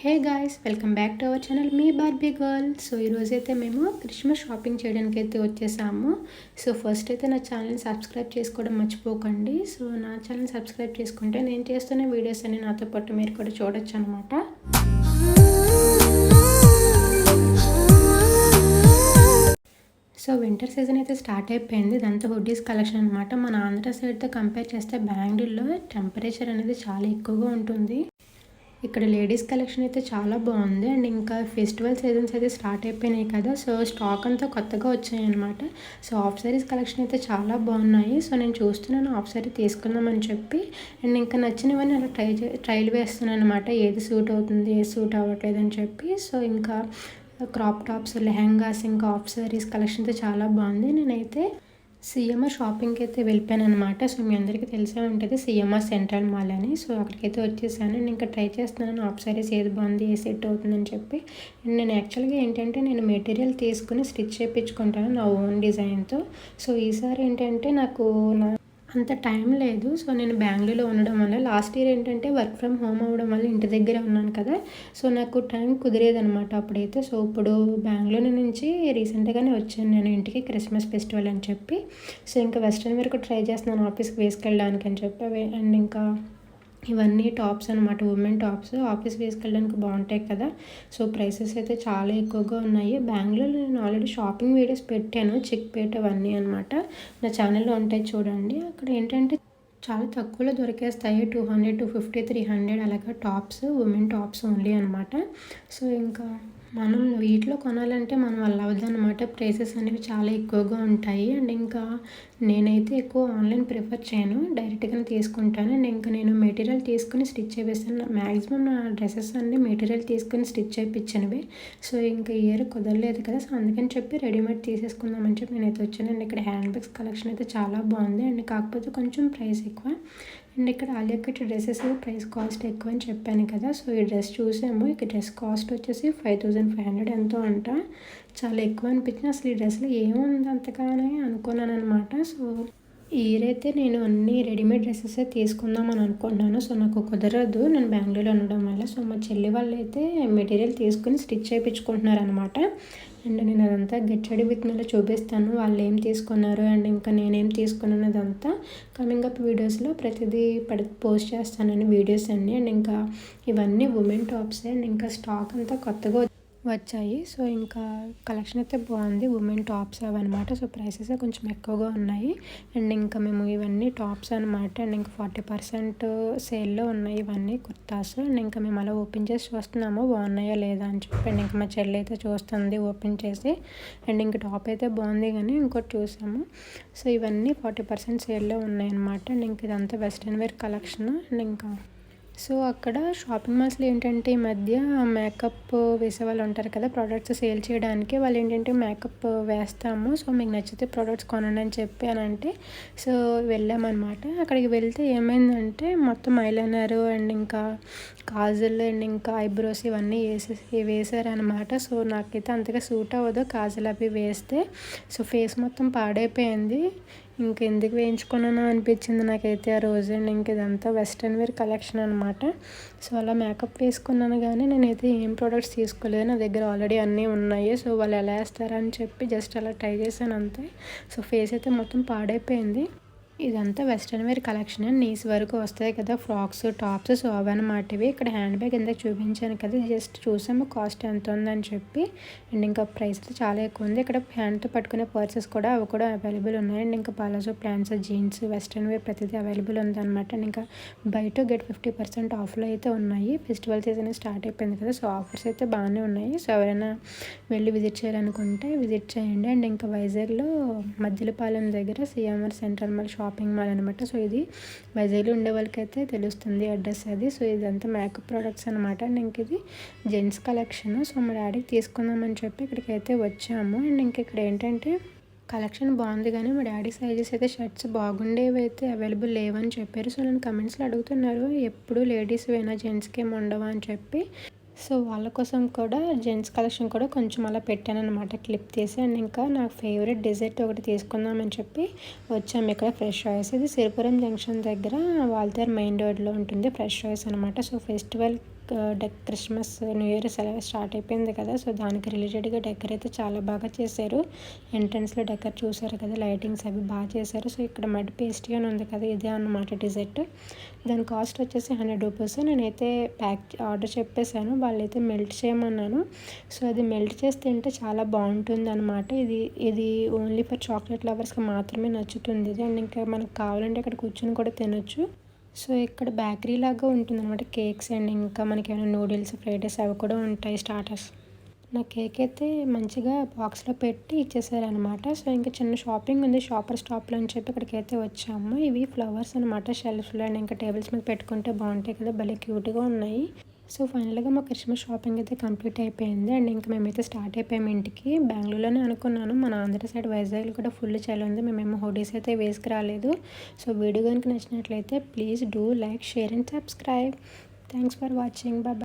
Hey guys welcome back to our channel me Barbie girl so ఈరోజు అయితే మేము Christmas shopping చేయడానికి అయితే వచ్చేసాము. సో ఫస్ట్ అయితే నా ఛానల్ని సబ్స్క్రైబ్ చేసుకోవడం మర్చిపోకండి. సో నా ఛానల్ సబ్స్క్రైబ్ చేసుకుంటే నేను చేస్తున్న వీడియోస్ అన్ని నాతో పాటు మీరు కూడా చూడొచ్చు అనమాట సో వింటర్ సీజన్ అయితే స్టార్ట్ అయిపోయింది. ఇదంతా హుడ్డీస్ కలెక్షన్ అనమాట మన ఆంధ్ర సైడ్తో కంపేర్ చేస్తే బెంగళూరులో టెంపరేచర్ అనేది చాలా ఎక్కువగా ఉంటుంది. ఇక్కడ లేడీస్ కలెక్షన్ అయితే చాలా బాగుంది. అండ్ ఇంకా ఫెస్టివల్ సీజన్స్ అయితే స్టార్ట్ అయిపోయినాయి కదా. సో స్టాక్ అంతా కొత్తగా వచ్చాయి అనమాట సో ఆఫ్ సారీస్ కలెక్షన్ అయితే చాలా బాగున్నాయి. సో నేను చూస్తున్నాను ఆఫ్ సారీ తీసుకుందామని చెప్పి. అండ్ ఇంకా నచ్చినవన్నీ అలా ట్రై ట్రైల్ వేస్తున్నాను అనమాట ఏది సూట్ అవుతుంది ఏది సూట్ అవ్వట్లేదు అని చెప్పి. సో ఇంకా క్రాప్ టాప్స్ లెహంగాస్ ఇంకా ఆఫ్ సారీస్ కలెక్షన్ అయితే చాలా బాగుంది. నేనైతే సిఎంఆర్ షాపింగ్కి అయితే వెళ్ళిపోయాను అనమాట సో మీ అందరికీ తెలిసే ఉంటుంది సిఎంఆర్ సెంట్రల్ మాల్ అని. సో అక్కడికైతే వచ్చేసాను. నేను ఇంకా ట్రై చేస్తున్నాను. ఆఫ్ సారీస్ ఏది బాగుంది ఏ సెట్ అవుతుందని చెప్పి. అండ్ నేను యాక్చువల్గా ఏంటంటే నేను మెటీరియల్ తీసుకుని స్టిచ్ చేయించుకుంటాను నా ఓన్ డిజైన్తో. సో ఈసారి ఏంటంటే నాకు నా అంత టైం లేదు. సో నేను బెంగళూరులో ఉండడం వల్ల లాస్ట్ ఇయర్ ఏంటంటే వర్క్ ఫ్రమ్ హోమ్ అవ్వడం వల్ల ఇంటి దగ్గరే ఉన్నాను కదా. సో నాకు టైం కుదిరేదనమాట అప్పుడైతే. సో ఇప్పుడు బెంగళూరు నుంచి రీసెంట్గానే వచ్చాను నేను ఇంటికి క్రిస్మస్ ఫెస్టివల్ అని చెప్పి. సో ఇంకా వెస్ట్రన్ వరకు ట్రై చేస్తున్నాను ఆఫీస్కి వేసుకెళ్ళడానికి అని చెప్పి. అండ్ ఇంకా ఇవన్నీ టాప్స్ అనమాట ఉమెన్ టాప్స్. ఆఫీస్ వేసుకెళ్ళడానికి బాగుంటాయి కదా. సో ప్రైసెస్ అయితే చాలా ఎక్కువగా ఉన్నాయి. బెంగళూరు నేను ఆల్రెడీ షాపింగ్ వీడియోస్ పెట్టాను చిక్పేట అవన్నీ అనమాట నా ఛానల్లో ఉంటాయి చూడండి. అక్కడ ఏంటంటే చాలా తక్కువలో దొరికేస్తాయి. Two hundred two fifty three hundred అలాగా టాప్స్ ఉమెన్ టాప్స్ ఓన్లీ అనమాట సో ఇంకా మనం వీటిలో కొనాలంటే మనం వల్ల అనమాట ప్రైసెస్ అనేవి చాలా ఎక్కువగా ఉంటాయి. అండ్ ఇంకా నేనైతే ఎక్కువ ఆన్లైన్ ప్రిఫర్ చేయను. డైరెక్ట్గానే తీసుకుంటాను. అండ్ ఇంకా నేను మెటీరియల్ తీసుకుని స్టిచ్ చేపిస్తాను. మ్యాక్సిమం నా డ్రెస్సెస్ అన్నీ మెటీరియల్ తీసుకుని స్టిచ్ చేయించినవి సో ఇంకా ఇయర్ కుదరలేదు కదా. సో అందుకని చెప్పి రెడీమేడ్ తీసేసుకుందామని చెప్పి నేనైతే వచ్చాను. అండ్ ఇక్కడ హ్యాండ్ బ్యాగ్స్ కలెక్షన్ అయితే చాలా బాగుంది. అండ్ కాకపోతే కొంచెం ప్రైస్ ఎక్కువ. అండ్ ఇక్కడ ఆలియాకట్ డ్రెస్సెస్ ప్రైస్ కాస్ట్ ఎక్కువ అని చెప్పాను కదా. సో ఈ డ్రెస్ చూసాము. ఇక డ్రెస్ కాస్ట్ వచ్చేసి ఫైవ్ థౌజండ్ ఫైవ్ హండ్రెడ్ ఎంతో అంట. చాలా ఎక్కువ అనిపించింది. అసలు ఈ డ్రెస్లో ఏముంది అంతగానే అనుకున్నాను అనమాట సో ఈరైతే నేను అన్ని రెడీమేడ్ డ్రెస్సెస్ తీసుకుందామని అనుకుంటున్నాను సో నాకు కుదరదు. నేను బెంగళూరులో ఉండడం వల్ల. సో మా చెల్లి వాళ్ళు అయితే మెటీరియల్ తీసుకుని స్టిచ్ చేయించుకుంటున్నారు అనమాట అండ్ నేను అదంతా గెచ్చడి విత్ మీద చూపిస్తాను. వాళ్ళు ఏం తీసుకున్నారు అండ్ ఇంకా నేనేం తీసుకున్నాను అదంతా కమింగ్ అప్ వీడియోస్లో ప్రతిదీ పడి పోస్ట్ చేస్తానని వీడియోస్ అన్నీ. అండ్ ఇంకా ఇవన్నీ ఉమెన్ టాప్స్ అండ్ ఇంకా స్టాక్ అంతా కొత్తగా వచ్చాయి. సో ఇంకా కలెక్షన్ అయితే బాగుంది. ఉమెన్ టాప్స్ అవన్నమాట సో ప్రైసెస్ కొంచెం ఎక్కువగా ఉన్నాయి. అండ్ ఇంకా మేము ఇవన్నీ టాప్స్ అనమాట అండ్ ఇంకా ఫార్టీ పర్సెంట్ సేల్లో ఉన్నాయి ఇవన్నీ కుర్తాస్. అండ్ ఇంకా మేము అలా ఓపెన్ చేసి చూస్తున్నాము? బాగున్నాయా లేదా అని చెప్పి. అండ్ ఇంకా మా చెల్లి అయితే చూస్తుంది ఓపెన్ చేసి. అండ్ ఇంకా టాప్ అయితే బాగుంది కానీ ఇంకోటి చూసాము. సో ఇవన్నీ ఫార్టీ పర్సెంట్ సేల్లో ఉన్నాయి అనమాట అండ్ ఇంక ఇదంతా వెస్ట్రన్ వేర్ కలెక్షన్. అండ్ ఇంకా సో అక్కడ షాపింగ్ మాల్స్లో ఏంటంటే ఈ మధ్య మేకప్ వేసే వాళ్ళు ఉంటారు కదా ప్రోడక్ట్స్ సేల్ చేయడానికి. వాళ్ళు ఏంటంటే మేకప్ వేస్తాము. సో మీకు నచ్చితే ప్రోడక్ట్స్ కొనండి అని చెప్పి అని అంటే సో వెళ్ళామన్నమాట. అక్కడికి వెళ్తే ఏమైందంటే మొత్తం ఐలైనర్ అండ్ ఇంకా కాజల్ అండ్ ఇంకా ఐబ్రోస్ ఇవన్నీ వేసేసి వేసారనమాట సో నాకైతే అంతగా సూట్ అవ్వదు. కాజల్ అవి వేస్తే సో ఫేస్ మొత్తం పాడైపోయింది. ఇంకెందుకు వేయించుకున్నానో వేయించుకున్నాను అనిపించింది నాకైతే ఆ రోజు అండ్ ఇంక ఇదంతా వెస్ట్రన్ వేర్ కలెక్షన్ అనమాట సో అలా మేకప్ వేసుకున్నాను కానీ నేనైతే ఏం ప్రోడక్ట్స్ తీసుకోలేదు. నా దగ్గర ఆల్రెడీ అన్నీ ఉన్నాయి. సో వాళ్ళు ఎలా వేస్తారని చెప్పి జస్ట్ అలా ట్రై చేశాను అంతే. సో ఫేస్ అయితే మొత్తం పాడైపోయింది. ఇదంతా వెస్ట్రన్ వేర్ కలెక్షన్. నీస్ వరకు వస్తాయి కదా ఫ్రాక్స్ టాప్స్ సో అవన్నమాట ఇవి. ఇక్కడ హ్యాండ్ బ్యాగ్ ఎందుకు చూపించాను కదా జస్ట్ చూసాము కాస్ట్ ఎంత ఉందని చెప్పి. అండ్ ఇంకా ప్రైస్ చాలా ఎక్కువ ఉంది. ఇక్కడ హ్యాండ్తో పట్టుకునే పర్సెస్ కూడా అవి కూడా అవైలబుల్ ఉన్నాయి. అండ్ ఇంకా palazzo pants jeans western wear ప్రతిదీ అవైలబుల్ ఉందన్నమాట. అండ్ ఇంకా బయట గెట్ ఫిఫ్టీ పర్సెంట్ ఆఫ్లో అయితే ఉన్నాయి. ఫెస్టివల్ సీజన్ స్టార్ట్ అయిపోయింది కదా సో ఆఫర్స్ అయితే బాగానే ఉన్నాయి. సో ఎవరైనా వెళ్ళి విజిట్ చేయాలనుకుంటే విజిట్ చేయండి. అండ్ ఇంకా వైజాగ్లో మధ్యలపాలెం దగ్గర సిఎంఆర్ సెంట్రల్ మళ్ళీ షాప్ షాపింగ్ మాల్ అనమాట సో ఇది వైజాగ్లో ఉండే వాళ్ళకైతే తెలుస్తుంది అడ్రస్ అది. సో ఇదంతా మేకప్ ప్రోడక్ట్స్ అనమాట అండ్ ఇంక ఇది జెంట్స్ కలెక్షన్ సో మా డాడీకి తీసుకుందామని చెప్పి ఇక్కడికి అయితే వచ్చాము. అండ్ ఇంక ఇక్కడ ఏంటంటే కలెక్షన్ బాగుంది కానీ మా డాడీ సైజెస్ అయితే షర్ట్స్ బాగుండేవి అయితే అవైలబుల్ లేవని చెప్పారు. సో నేను కమెంట్స్లో అడుగుతున్నారు ఎప్పుడు లేడీస్ వేనా జెంట్స్కి ఏమి ఉండవా అని చెప్పి. సో వాళ్ళ కోసం కూడా జెంట్స్ కలెక్షన్ కూడా కొంచెం అలా పెట్టాను అనమాట క్లిప్ తీసి అండ్ ఇంకా నాకు ఫేవరెట్ డెజర్ట్ ఒకటి తీసుకుందామని చెప్పి వచ్చాము ఇక్కడ ఫ్రెష్ చాయిస్ ఇది సిరిపురం జంక్షన్ దగ్గర వాల్తేర్ మెయిన్ రోడ్లో ఉంటుంది ఫ్రెష్ చాయిస్ అనమాట సో ఫెస్టివల్ డెక్ క్రిస్మస్ న్యూ ఇయర్ సెలవు స్టార్ట్ అయిపోయింది కదా. సో దానికి రిలేటెడ్గా డెకర్ అయితే చాలా బాగా చేశారు. ఎంట్రన్స్లో డెకర్ చూసారు కదా లైటింగ్స్ అవి బాగా చేశారు. సో ఇక్కడ మడ్ పేస్ట్రీ అని ఉంది కదా ఇదే అన్నమాట డిజర్ట్ దాని కాస్ట్ వచ్చేసి హండ్రెడ్ రూపీస్ నేనైతే ప్యాక్ ఆర్డర్ చెప్పేశాను. వాళ్ళైతే మెల్ట్ చేయమన్నాను. సో అది మెల్ట్ చేసి తింటే చాలా బాగుంటుంది అనమాట ఇది ఇది ఓన్లీ ఫర్ చాక్లెట్ లవర్స్కి మాత్రమే నచ్చుతుంది. ఇది అండ్ ఇంకా మనకు కావాలంటే ఇక్కడ కూర్చొని కూడా తినొచ్చు. సో ఇక్కడ బేకరీ లాగా ఉంటుంది అనమాట కేక్స్ అండ్ ఇంకా మనకి ఏమైనా నూడిల్స్ ఫ్రైడ్ రైస్ అవి కూడా ఉంటాయి స్టార్టర్స్. నా కేక్ అయితే మంచిగా బాక్స్లో పెట్టి ఇచ్చేసారనమాట సో ఇంకా చిన్న షాపింగ్ ఉంది. షాపర్ స్టాప్లో అని చెప్పి ఇక్కడికి అయితే వచ్చాము. ఇవి ఫ్లవర్స్ అనమాట షెల్ఫ్లో అండ్ ఇంకా టేబుల్స్ మీద పెట్టుకుంటే బాగుంటాయి కదా. భలే క్యూట్గా ఉన్నాయి. సో ఫైనల్గా మా క్రిస్మస్ షాపింగ్ అయితే కంప్లీట్ అయిపోయింది. అండ్ ఇంకా మేమైతే స్టార్ట్ అయిపోయాము ఇంటికి. బెంగళూరులోనే అనుకున్నాను. మన ఆంధ్ర సైడ్ వైజాగ్లో కూడా ఫుల్ చలి ఉంది. మేమేమో హోడీస్ అయితే వేసుకురాలేదు. సో వీడియో కనుక నచ్చినట్లయితే please do like share and subscribe thanks for watching Baba